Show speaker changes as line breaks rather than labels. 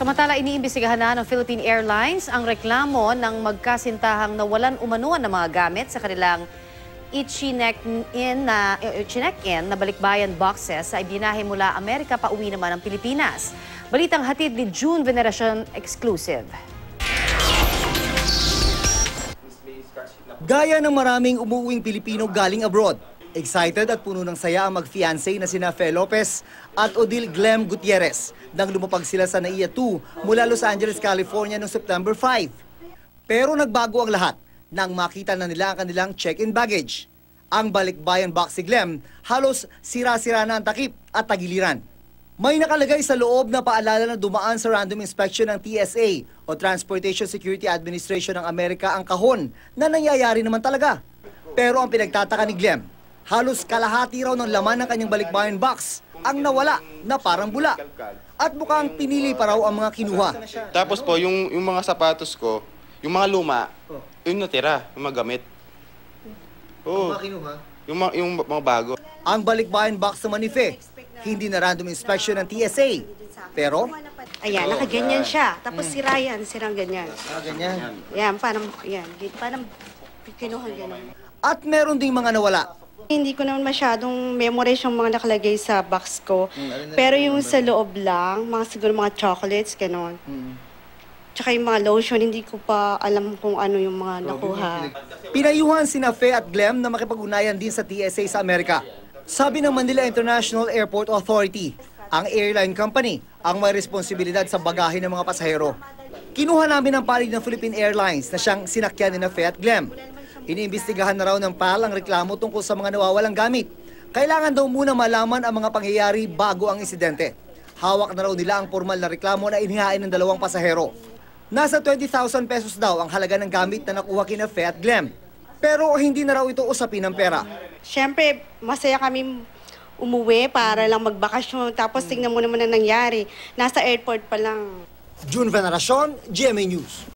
Samantala, iniimbestigahan na ng Philippine Airlines ang reklamo ng magkasintahang nawalan umanuan ng mga gamit sa kanilang i-chinek-in na, i-chinek-in na balikbayan boxes sa ibinahe mula Amerika pa uwi naman ng Pilipinas. Balitang hatid ni June Veneracion Exclusive.
Gaya ng maraming umuuwing Pilipino galing abroad, excited at puno ng saya ang mag-fiancé na sina Fe Lopez at Odile Glem Gutierrez nang lumapag sila sa NAIA 2 mula Los Angeles, California noong September 5. Pero nagbago ang lahat nang makita na nila ang kanilang check-in baggage. Ang balikbayan box si Glem, halos sira-sira na ang takip at tagiliran. May nakalagay sa loob na paalala na dumaan sa random inspection ng TSA o Transportation Security Administration ng Amerika ang kahon na nangyayari naman talaga. Pero ang pinagtataka ni Glem, halos kalahati raw ng laman ng kanyang balikbayan box ang nawala na parang bula. At mukhang pinili pa raw ang mga kinuha.
Tapos po, yung, yung mga sapatos ko, yung mga luma, yung natira, yung mga gamit. Oo, yung, mga, yung mga bago.
Ang balikbayan box naman ni Fe, hindi na random inspection ng TSA. Pero,
Ayan, nakaganyan siya. Tapos sira yan, sirang ganyan.
ah, ganyan.
Yan, parang, yan, parang kinuha ganun.
At meron ding mga nawala.
Hindi ko naman masyadong memorize yung mga nakalagay sa box ko. Pero yung sa loob lang, mga siguro mga chocolates, gano'n. Tsaka yung mga lotion, hindi ko pa alam kung ano yung mga nakuha.
Pinayuhan sina Fe at Glem na makipag-unayan din sa TSA sa Amerika. Sabi ng Manila International Airport Authority, ang airline company ang may responsibilidad sa bagahe ng mga pasahero. Kinuha namin ang palig ng Philippine Airlines na siyang sinakyan ni na Fe at Glem. Iniimbestigahan na raw ng PAL ang reklamo tungkol sa mga nawawalang gamit. Kailangan daw muna malaman ang mga pangyayari bago ang insidente. Hawak na raw nila ang formal na reklamo na inihain ng dalawang pasahero. Nasa 20,000 pesos daw ang halaga ng gamit na nakuha kina Fe at Glem. Pero hindi na raw ito usapin ng pera.
Siyempre, masaya kami umuwi para lang magbakasyon. Tapos tingnan mo naman ang nangyari. Nasa airport pa lang.
June Veneracion, GMA News.